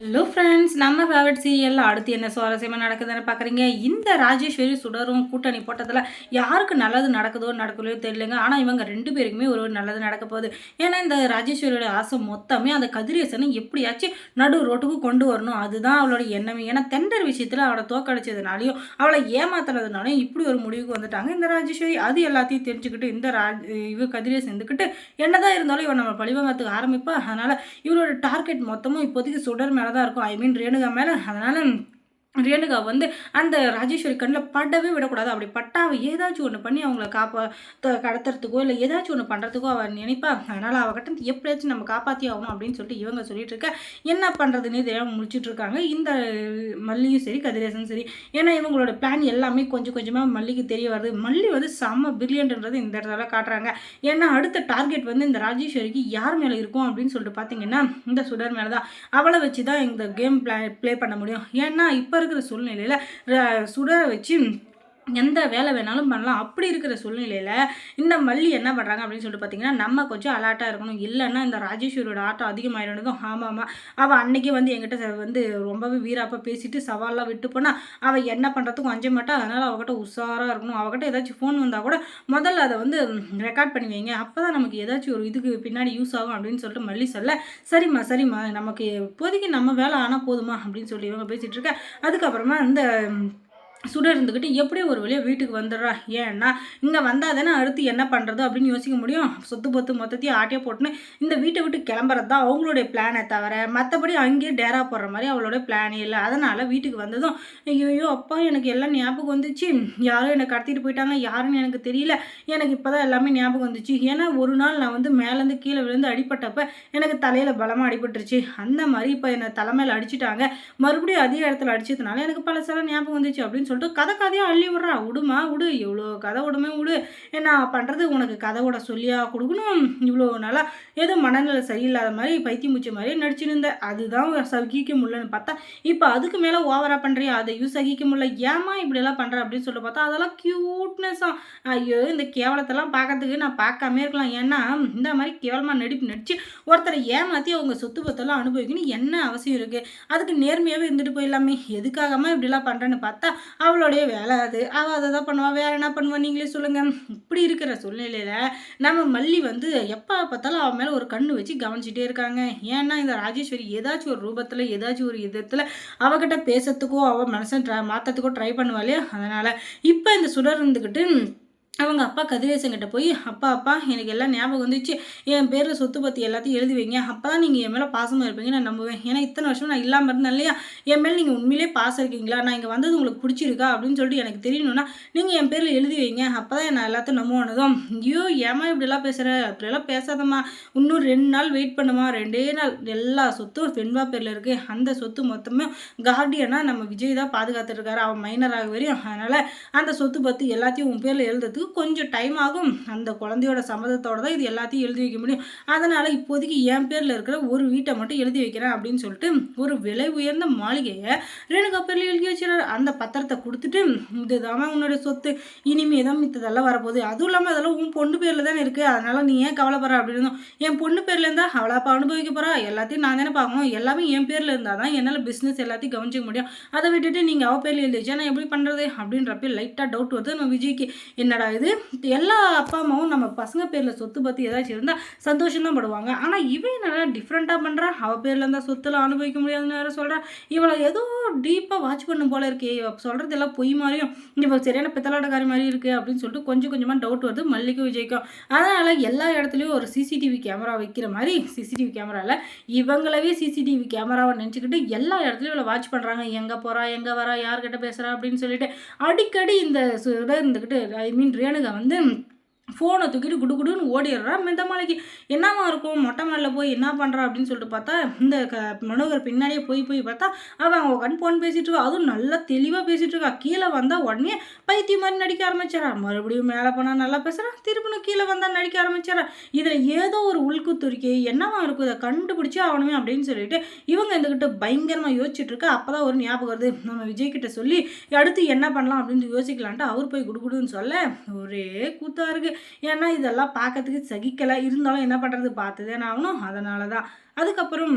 Hello friends நம்ம favourite serial அடுத்து என்ன சுவாரஸ்யமாக நடக்குதுன்னு பார்க்குறீங்க இந்த ராஜேஸ்வரி சுடரும் கூட்டணி போட்டதில் யாருக்கு நல்லது நடக்குதோ நடக்கலையோ தெரியலங்க. ஆனால் இவங்க ரெண்டு பேருக்குமே ஒரு நல்லது நடக்க போகுது. ஏன்னா இந்த ராஜேஸ்வரியோட ஆசை மொத்தமே அந்த கதிரேசனை எப்படியாச்சும் நடு ரோட்டுக்கு கொண்டு வரணும். அதுதான் அவளோட எண்ணமே. ஏன்னா தெண்டர் விஷயத்தில் அவளை தோக்கடிச்சதுனாலையும் அவளை ஏமாத்துறதுனாலையும் இப்படி ஒரு முடிவுக்கு வந்துட்டாங்க இந்த ராஜேஸ்வரி அது எல்லாத்தையும் தெரிஞ்சுக்கிட்டு இந்த ராஜ் இவ கதிரேசன் இருந்துக்கிட்டு என்னதான் இருந்தாலும் இவன் நம்ம பழிவங்கத்துக்கு ஆரம்பிப்பா. அதனால் இவளோட டார்கெட் மொத்தமும் இப்போதைக்கு சுடர் மேலே தான் இருக்கும். ஐ மீன் ரேணுகா மேலே. அதனால் ரேணுகா வந்து அந்த ராஜேஸ்வரி கண்ணில் படவே விடக்கூடாது. அப்படி பட்டா அவள் ஏதாச்சும் ஒன்று பண்ணி அவங்கள காப்பா கடத்துறதுக்கோ இல்லை ஏதாச்சும் ஒன்று பண்ணுறதுக்கோ அவள் நினைப்பா அதனால் அவகிட்ட எப்படியாச்சும் நம்ம காப்பாற்றி ஆகணும் அப்படின்னு சொல்லிட்டு இவங்க சொல்லிட்டு இருக்க என்ன பண்ணுறதுன்னே தெரியாமல் முடிச்சுட்டு இருக்காங்க. இந்த மல்லியும் சரி கதிரேசனும் சரி ஏன்னா இவங்களோட பிளான் எல்லாமே கொஞ்சம் கொஞ்சமாக மல்லிக்கு தெரிய வருது. மல்லி வந்து செம்ம பிரில்லியன்ட்ன்றது இந்த இடத்துல காட்டுறாங்க. ஏன்னா அடுத்த டார்கெட் வந்து இந்த ராஜேஸ்வரிக்கு யார் மேலே இருக்கும் அப்படின்னு சொல்லிட்டு பார்த்தீங்கன்னா இந்த சுடர் மேலே தான் அவளை வச்சு தான் இந்த கேம் பிளே ப்ளே பண்ண முடியும். ஏன்னா இப்போ இருக்கிற சூழ்நிலையில் சுட வச்சு எந்த வேலை வேணாலும் பண்ணலாம். அப்படி இருக்கிற சூழ்நிலையில் இந்த மல்லி என்ன பண்ணுறாங்க அப்படின்னு சொல்லிட்டு பார்த்தீங்கன்னா நம்ம கொஞ்சம் அலர்ட்டாக இருக்கணும். இல்லைன்னா இந்த ராஜேஸ்வரியோட ஆட்டம் அதிகமாகிடணும் ஆமாம்மா அவள் அன்னைக்கே வந்து என்கிட்ட வந்து ரொம்பவே வீராப்பாக பேசிட்டு சவால்லாம் விட்டு போனால் அவள் என்ன பண்ணுறதுக்கும் அஞ்ச மாட்டா. அதனால் அவகிட்ட உஷாராக இருக்கணும். அவகிட்ட ஏதாச்சும் ஃபோன் வந்தால் கூட முதல்ல அதை வந்து ரெக்கார்ட் பண்ணி வைங்க. அப்போ தான் நமக்கு ஏதாச்சும் ஒரு இதுக்கு பின்னாடி யூஸ் ஆகும் அப்படின்னு சொல்லிட்டு மல்லி சொல்ல சரிம்மா சரிம்மா. நமக்கு இப்போதைக்கு நம்ம வேலை ஆனால் போதுமா? அப்படின்னு சொல்லி இவங்க பேசிகிட்டு இருக்க. அதுக்கப்புறமா இந்த சுட இருந்துக்கிட்டு எப்படியும் ஒரு வழியாக வீட்டுக்கு வந்துடுறா. ஏன்னா இங்கே வந்தால் தானே அடுத்து என்ன பண்ணுறது அப்படின்னு யோசிக்க முடியும். சொத்து பொத்து மொத்தத்தையும் ஆட்டியே போட்டுன்னு இந்த வீட்டை விட்டு கிளம்புறது தான் அவங்களுடைய பிளானை தவிர மற்றபடி அங்கேயே டேரா போடுற மாதிரி அவளோட பிளானே இல்லை. அதனால் வீட்டுக்கு வந்ததும் ஐயோ அப்பா எனக்கு எல்லாம் ஞாபகம் வந்துச்சு. யாரும் என்னை கடத்திட்டு போயிட்டாங்க யாருன்னு எனக்கு தெரியல. எனக்கு இப்போ தான் எல்லாமே ஞாபகம் வந்துச்சு. ஏன்னா ஒரு நாள் நான் வந்து மேலேருந்து கீழே விழுந்து அடிப்பட்டப்ப எனக்கு தலையில் பலமாக அடிபட்டுருச்சு. அந்த மாதிரி இப்போ என்னை தலைமையில் அடிச்சுட்டாங்க. மறுபடியும் அதிக இடத்துல அடிச்சதுனால எனக்கு பல சில ஞாபகம் வந்துச்சு அப்படின்னு சொல்லிட்டு கதை கதையாக அள்ளி விட்றா விடுமா விடு. இவ்வளோ கதை விடுமே விடு. என்ன பண்ணுறது உனக்கு கதை விட சொல்லியா கொடுக்கணும். இவ்வளோ நாளாக ஏதோ மனநிலை சரியில்லாத மாதிரி பைத்தியம் மூச்ச மாதிரி நடிச்சுன்னு இருந்தேன் அதுதான் சகிக்க முடியலன்னு பார்த்தா இப்போ அதுக்கு மேலே ஓவராக பண்ணுறியா அதை யூஸ் சகிக்க முடியல. ஏமா இப்படியெல்லாம் பண்ணுற அப்படின்னு சொல்லி பார்த்தா அதெல்லாம் க்யூட்னஸாக ஐயோ இந்த கேவலத்தெல்லாம் பார்க்கறதுக்கு நான் பார்க்காம இருக்கலாம். ஏன்னா இந்த மாதிரி கேவலமாக நடிப்பு நடித்து ஒருத்தரை ஏமாற்றி அவங்க சொத்து பத்தெல்லாம் அனுபவிக்கணும் என்ன அவசியம் இருக்குது அதுக்கு நேர்மையாகவே இருந்துட்டு போயிடலாமே. எதுக்காகமா இப்படிலாம் பண்ணுறேன்னு பார்த்தா அவளுடைய வேலை அது. அவள் அதை தான் பண்ணுவாள் வேறு என்ன பண்ணுவா? நீங்களே சொல்லுங்கள் இப்படி இருக்கிற சூழ்நிலையில் நம்ம மல்லி வந்து எப்போ பார்த்தாலும் அவன் மேலே ஒரு கண்ணு வச்சு கவனிச்சிட்டே இருக்காங்க. ஏன்னா இந்த ராஜேஸ்வரி ஏதாச்சும் ஒரு ரூபத்தில் ஏதாச்சும் ஒரு விதத்தில் அவகிட்ட பேசுறதுக்கோ அவள் மனசை ட்ரை மாற்றத்துக்கோ ட்ரை பண்ணுவாளே அதனால் இப்போ இந்த சுடர் இருந்துக்கிட்டு அவங்க அப்பா கதிரேசன் கிட்ட போய் அப்பா அப்பா எனக்கு எல்லாம் ஞாபகம் வந்துச்சு. என் பேரில் சொத்து பற்றி எல்லாத்தையும் எழுதி வைங்க. அப்போ தான் நீங்கள் என் மேலே பாசமாக இருப்பீங்க. நான் நம்புவேன். ஏன்னா இத்தனை வருஷம் நான் இல்லாமல் இருந்தேன் இல்லையா? என் மேலே நீங்கள் உண்மையிலே பாசம் இருக்கீங்களா? நான் இங்கே வந்தது உங்களுக்கு பிடிச்சிருக்கா? அப்படின்னு சொல்லிட்டு எனக்கு தெரியணும்னா நீங்கள் என் பேரில் எழுதி வைங்க. அப்போ தான் நான் எல்லாத்தையும் நம்புவானதும். ஐயோ ஏமா இப்படிலாம் பேசுகிற அப்படிலாம் பேசாதம்மா. இன்னும் ரெண்டு நாள் வெயிட் பண்ணுமா? ரெண்டே நாள். எல்லா சொத்தும் பெண்பா பேரில் இருக்குது அந்த சொத்து மொத்தமே கார்டியனாக நம்ம விஜய் தான் பாதுகாத்துருக்காரு அவன் மைனராக வரையும். அதனால் அந்த சொத்து பற்றி எல்லாத்தையும் உன் பேரில் எழுதுறதுக்கு கொஞ்சம் டைம் ஆகும். அந்த குழந்தையோட சம்மதத்தோட தான் இது எல்லாத்தையும் எழுதி வைக்க முடியும். அதனால் இப்போதைக்கு என் பேரில் இருக்கிற ஒரு வீட்டை மட்டும் எழுதி வைக்கிறேன் அப்படின்னு சொல்லிட்டு ஒரு விலை உயர்ந்த மாளிகையை ரேணுகா பேரில் எழுதி வச்சுறாரு அந்த பத்திரத்தை கொடுத்துட்டு இதுதான் உன்னோட சொத்து. இனிமே தான் மித்ததெல்லாம் வரப்போகுது. அதுவும் இல்லாமல் அதெல்லாம் உன் பொண்ணு பேரில் தானே இருக்குது அதனால் நீ ஏன் கவலைப்படுற? அப்படின்னு என் பொண்ணு பேரில் இருந்தால் அவளாப்பா அனுபவிக்க போகிறா எல்லாத்தையும் நான் தானே பார்க்கணும். எல்லாமே என் பேரில் இருந்தால் தான் என்னால் பிஸ்னஸ் எல்லாத்தையும் கவனிச்சிக்க முடியும். அதை விட்டுட்டு நீங்கள் அவள் பேரில் எழுதி வச்சா நான் எப்படி பண்ணுறது அப்படின்றப்ப லைட்டாக டவுட் வருது. நம்ம விஜய்க்கு என்னடா இது எல்லா அப்பா அம்மாவும் நம்ம பசங்க பேரில் சொத்து பற்றி ஏதாச்சும் இருந்தால் சந்தோஷம் தான் படுவாங்க. ஆனால் இவன் நல்லா டிஃப்ரெண்ட்டாக பண்ணுறான் அவள் பேரில் இருந்தால் சொத்துலாம் அனுபவிக்க முடியாதுன்னு வேறு சொல்கிறான் இவளை ஏதோ டீப்பாக வாட்ச் பண்ணும் போல இருக்கே. சொல்கிறது எல்லாம் பொய் மாதிரியும் இவள் சரியான பித்தலாட்டக்காரி மாதிரி இருக்குது அப்படின்னு சொல்லிட்டு கொஞ்சம் கொஞ்சமாக டவுட் வருது மல்லிகை விஜய்க்கும். அதனால் எல்லா இடத்துலையும் ஒரு சிசிடிவி கேமரா வைக்கிற மாதிரி சிசிடிவி கேமராவில் இவங்களவே சிசிடிவி கேமராவை நினச்சிக்கிட்டு எல்லா இடத்துலையும் இவளை வாட்ச் பண்ணுறாங்க எங்கே போகிறா எங்கே வரா யார்கிட்ட பேசுகிறா அப்படின்னு சொல்லிட்டு அடிக்கடி இந்த இருந்துக்கிட்டு ஐ மீன் ரேணுகா வந்து ஃபோனை தூக்கிட்டு குடு குடுன்னு ஓடிடுறா. மெந்த மலைக்கு என்னவா இருக்கும்? மொட்டை மாலில் போய் என்ன பண்ணுறா அப்படின்னு சொல்லிட்டு பார்த்தா இந்த க மனோகர் பின்னாடியே போய் போய் பார்த்தா அவன் அவங்க கண் ஃபோன் பேசிகிட்டு இருக்கா. அதுவும் நல்லா தெளிவாக பேசிகிட்டு இருக்கா. கீழே வந்தால் உடனே பைத்தியம் மாதிரி நடிக்க ஆரம்பிச்சிடறா. மறுபடியும் மேலே போனால் நல்லா பேசுகிறான் திருப்பினும் கீழே வந்தால் நடிக்க ஆரம்பிச்சிடறா. இதில் ஏதோ ஒரு உள்குத்துரிக்கை என்னவா இருக்கும்? இதை கண்டுபிடிச்சி ஆகணுமே அப்படின்னு சொல்லிட்டு இவங்க இருந்துக்கிட்ட பயங்கரமாக யோசிச்சுட்டு இருக்கா. அப்போ தான் ஒரு ஞாபகம் வருது. நம்ம விஜய்கிட்ட சொல்லி அடுத்து என்ன பண்ணலாம் அப்படின்னு யோசிக்கலான்ட்டு அவர் போய் குடுகுடுன்னு சொல்ல ஒரே கூத்தாக இருக்குது ஏன்னா இதெல்லாம் பார்க்கறதுக்கு சகிக்கலை. இருந்தாலும் என்ன பண்ணுறது பார்த்துதானே ஆகணும் அதனால தான் அதுக்கப்புறம்